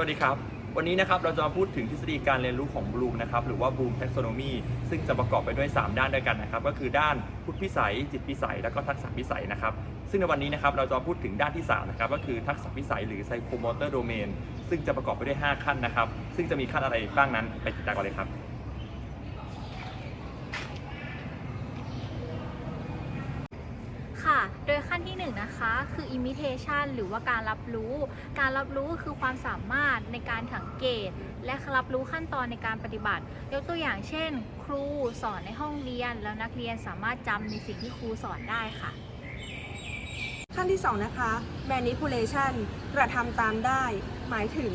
วัสดีครับ วันนี้นะครับเราจะมาพูดถึงทฤษฎีการเรียนรู้ของบลูมนะครับหรือว่า Bloom Taxonomy ซึ่งจะประกอบไปด้วย 3 ด้านด้วยกันนะครับ ก็คือด้านพุทธพิสัย จิตพิสัย และก็ทักษะพิสัยนะครับ ซึ่งในวันนี้นะครับเราจะพูดถึงด้านที่ 3 นะครับ ก็คือทักษะพิสัยหรือ Psychomotor Domain ซึ่งจะประกอบไปด้วย 5 ขั้นนะครับ ซึ่งจะมีขั้นอะไรบ้างนั้นไปติดตามกันเลยครับ ค่ะ โดยขั้นที่1นงนะคะคือ imitation หรือว่าการรับรู้ การรับรู้คือความสามารถในการสังเกต และรับรู้ขั้นตอนในการปฏิบัติ ยกตัวอย่างเช่น ครูสอนในห้องเรียน แล้วนักเรียนสามารถจำในสิ่งที่ครูสอนได้ค่ะ ขั้นที่ 2 นะคะ manipulation กระทำตามได้ หมายถึง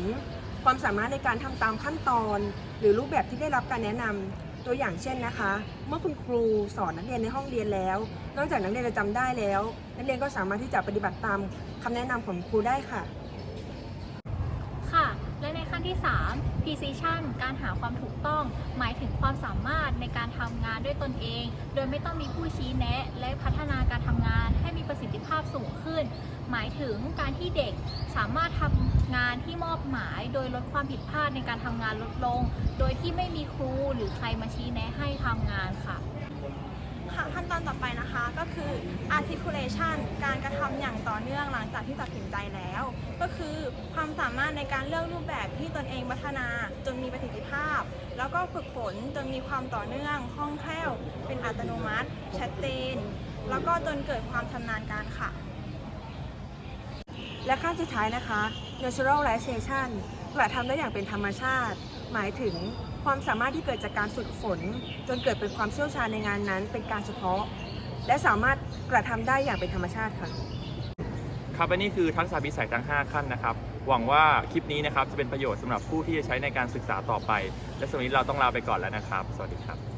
ความสามารถในการทำตามขั้นตอน หรือรูปแบบที่ได้รับการแนะนำ ตัวอย่างเช่นนะคะ เมื่อคุณครูสอนนักเรียนในห้องเรียนแล้ว นอกจากนักเรียนจะจำได้แล้ว นักเรียนก็สามารถที่จะปฏิบัติตามคำแนะนำของครูได้ค่ะ ที่ 3 precision การหาความถูกต้อง หมายถึงความสามารถในการทำงานด้วยตนเอง โดยไม่ต้องมีผู้ชี้แนะ และพัฒนาการทำงานให้มีประสิทธิภาพสูงขึ้น หมายถึงการที่เด็กสามารถทำงานที่มอบหมาย โดยลดความผิดพลาดในการทำงานลดลง โดยที่ไม่มีครูหรือใครมาชี้แนะให้ทำงานค่ะ ค่ะขั้นตอนต่อไปนะคะก็คือ articulation การกระทำอย่างต่อเนื่องหลังจากที่ตัดสินใจแล้ว ก็คือความสามารถในการเลือกรูปแบบที่ตนเองพัฒนาจนมีประสิทธิภาพ แล้วก็ฝึกฝนจนมีความต่อเนื่องคล่องแคล่ว เป็นอัตโนมัติ ชัดเจน แล้วก็จนเกิดความชำนาญการค่ะ และขั้นสุดท้ายนะคะ naturalization กระทำได้อย่างเป็นธรรมชาติ หมายถึงความสามารถที่เกิดจากการฝึกฝน จนเกิดเป็นความเชี่ยวชาญในงานนั้นเป็นการเฉพาะ และสามารถ กระทำได้อย่างเป็นธรรมชาติค่ะ ครับและนี่คือทักษะพิสัยทั้ง 5 ขั้นนะครับ หวังว่าคลิปนี้นะครับจะเป็นประโยชน์สำหรับผู้ที่จะใช้ในการศึกษาต่อไป และสำหรับวันนี้เราต้องลาไปก่อนแล้วนะครับ สวัสดีครับ